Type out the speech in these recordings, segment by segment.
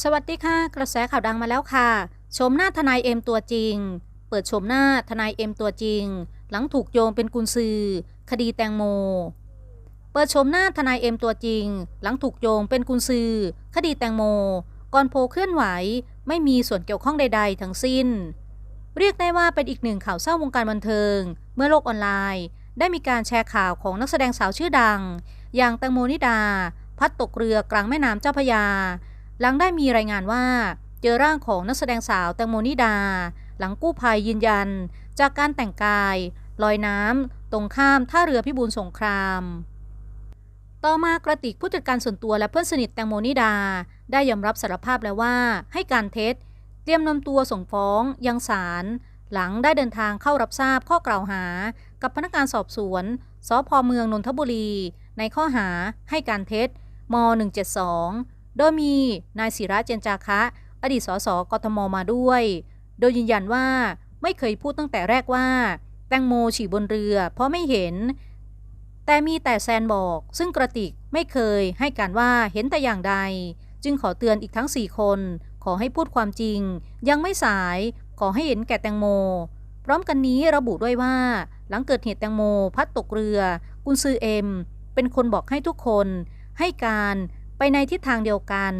สวัสดีค่ะ กระแสข่าวดังมาแล้วค่ะ ชมหน้าทนายเอ็มตัวจริง เปิดชมหน้าทนายเอ็มตัวจริง หลังถูกโยงเป็นกุญซือ คดีแตงโม เปิดชมหน้าทนายเอ็มตัวจริง หลังถูกโยงเป็นกุญซือ คดีแตงโม ก่อนโพลเคลื่อนไหว ไม่มีส่วนเกี่ยวข้องใด ๆ ทั้งสิ้น เรียกได้ว่าเป็นอีกหนึ่งข่าวเศร้าวงการบันเทิง เมื่อโลกออนไลน์ ได้มีการแชร์ข่าวของนักแสดงสาวชื่อดัง อย่างแตงโมนิดา พัดตกเรือกลางแม่น้ำเจ้าพระยา หลังได้มีรายงานว่า เจอร่างของนักแสดงสาวแตงโมนิดา หลังกู้ภัยยืนยัน จากการแต่งกาย ลอยน้ำตรงข้ามท่าเรือพิบูลสงคราม ต่อมากระติกผู้จัดการส่วนตัวและเพื่อนสนิทแตงโมนิดา ได้ยอมรับสารภาพแล้วว่าให้การเท็จ เตรียมนำตัวส่งฟ้องยังศาลหลังได้เดินทางเข้ารับทราบข้อกล่าวหา กับพนักงานสอบสวนสพเมืองนนทบุรี ในข้อหาให้การเท็จม 172 โดยมีนายศิระเจนจาคะ อดีตสสกทมมาด้วย โดยยืนยันว่าไม่เคยพูดตั้งแต่แรกว่า แตงโมฉี่บนเรือ เพราะไม่เห็น แต่มีแต่แซนบอก ซึ่งกระติกไม่เคยให้การว่าเห็นแต่อย่างใด จึงขอเตือนอีกทั้ง 4 คน ขอให้พูดความจริง ยังไม่สาย ขอให้เห็นแก่แตงโม พร้อมกันนี้ระบุด้วยว่า หลังเกิดเหตุแตงโมพัดตกเรือ กุนซือเอ็ม เป็นคนบอกให้ทุกคน ให้การ ไปในทิศทางเดียวกัน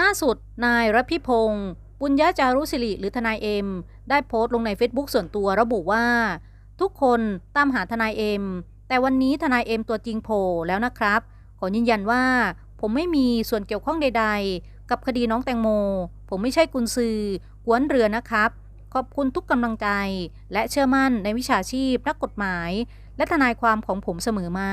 ล่าสุดนายรพิพงศ์ปุญญาจารุศิริหรือทนายเอ็ม ได้โพสต์ลงใน Facebook ส่วนตัวระบุว่า ทุกคนตามหาทนายเอ็ม แต่วันนี้ทนายเอ็มตัวจริงโผล่แล้วนะครับ ขอยืนยันว่าผมไม่มีส่วนเกี่ยวข้องใด ๆ กับคดีน้องแตงโม ผมไม่ใช่กุญซือกวนเรือนะครับ ขอบคุณทุกกำลังใจ และเชื่อมั่นในวิชาชีพนักกฎหมาย และทนายความของผมเสมอมา